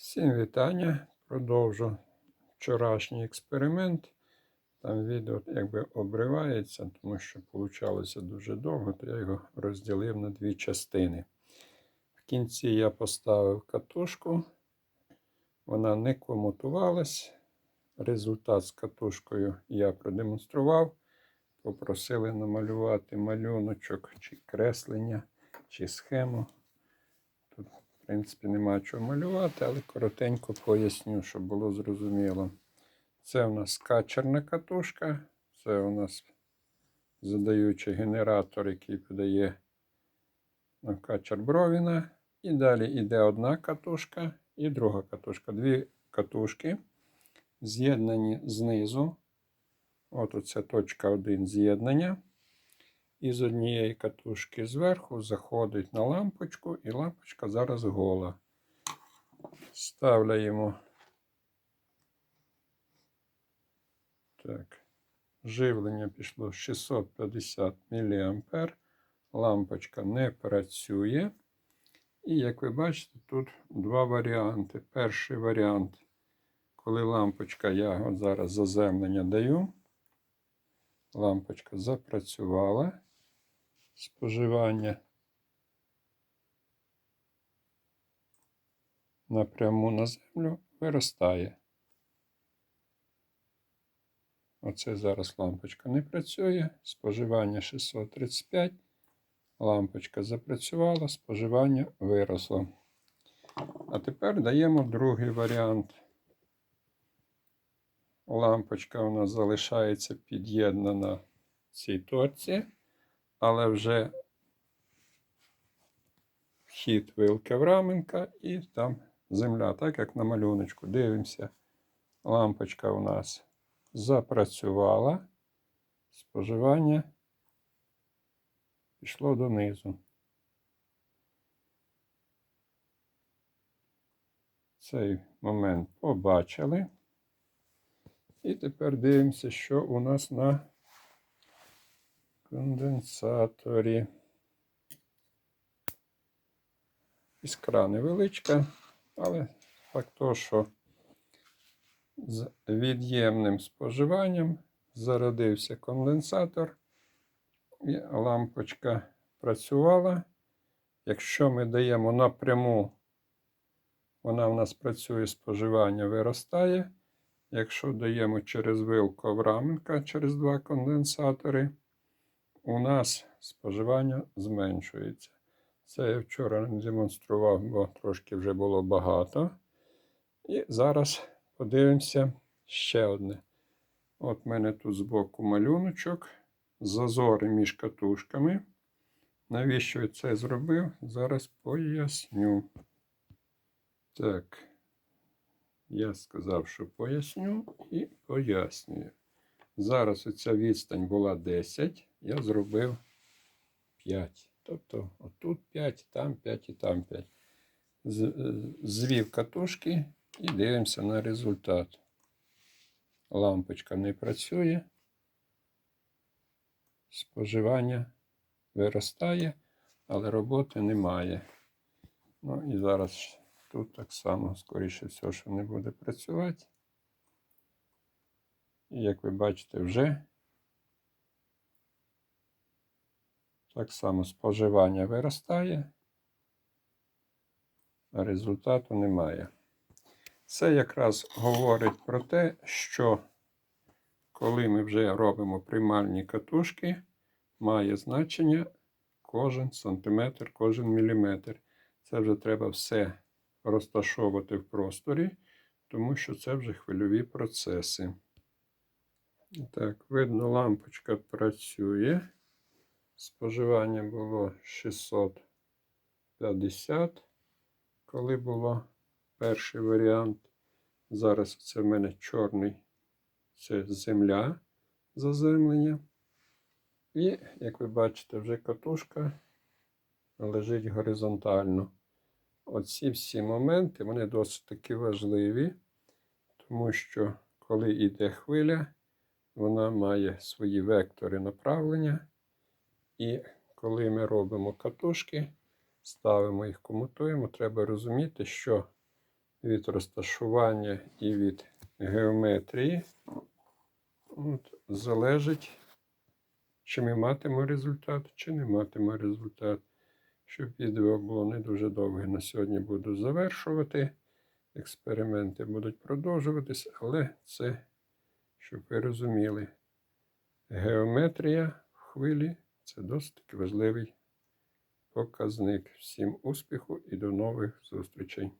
Всім вітання. Продовжу вчорашній експеримент. Там відео якби обривається, тому що получалося дуже довго, то я його розділив на дві частини. В кінці я поставив катушку, вона не комутувалась. Результат з катушкою я продемонстрував. Попросили намалювати малюночок, чи креслення, чи схему. Принципі, нема чого малювати, але коротенько поясню, щоб було зрозуміло. Це у нас скачерна катушка, це у нас задаючий генератор, який подає на качер Бровіна. І далі йде одна катушка і друга катушка. Дві катушки з'єднані знизу. От оце точка 1 з'єднання. І з однієї катушки зверху заходить на лампочку, і лампочка зараз гола. Ставляємо так. Живлення пішло 650 мА. Лампочка не працює. І, як ви бачите, тут два варіанти. Перший варіант, коли лампочка, я от зараз заземлення даю. Лампочка запрацювала. Споживання напряму на землю виростає. Оце зараз лампочка не працює. Споживання 635. Лампочка запрацювала, споживання виросло. А тепер даємо другий варіант. Лампочка у нас залишається під'єднана цій точці, але вже вхід вилки в раменка і там земля, так як на малюночку. Дивимося, лампочка у нас запрацювала, споживання пішло донизу. Цей момент побачили. І тепер дивимося, що у нас на конденсаторі. Іскра невеличка, але факт того, що з від'ємним споживанням зародився конденсатор, і лампочка працювала. Якщо ми даємо напряму, вона в нас працює, споживання виростає. Якщо даємо через вилку Авраменка через два конденсатори, у нас споживання зменшується. Це я вчора демонстрував, бо трошки вже було багато. І зараз подивимося ще одне. От в мене тут збоку малюночок, зазори між катушками. Навіщо я це зробив? Зараз поясню. Так. Я сказав, що поясню і пояснюю. Зараз оця відстань була 10, я зробив 5. Тобто отут 5, там 5 і там 5. Звів катушки і дивимося на результат. Лампочка не працює. Споживання виростає, але роботи немає. Ну і зараз Тут так само, скоріше всього, що не буде працювати. І як ви бачите, вже так само споживання виростає, а результату немає. Це якраз говорить про те, що коли ми вже робимо приймальні катушки, має значення кожен сантиметр, кожен міліметр. Це вже треба все розташовувати в просторі, тому що це вже хвильові процеси. Так, видно, лампочка працює. Споживання було 650, коли було перший варіант. Зараз це в мене чорний це земля заземлення. І, як ви бачите, вже катушка лежить горизонтально. Оці всі моменти вони досить таки важливі, тому що коли йде хвиля, вона має свої вектори направлення. І коли ми робимо катушки, ставимо їх, комутуємо, треба розуміти, що від розташування і від геометрії. От, залежить, чи ми матимемо результат, чи не матимемо результат. Щоб відео було не дуже довге, на сьогодні буду завершувати. Експерименти будуть продовжуватись, але це, щоб ви розуміли, геометрія в хвилі це досить важливий показник. Всім успіху і до нових зустрічей!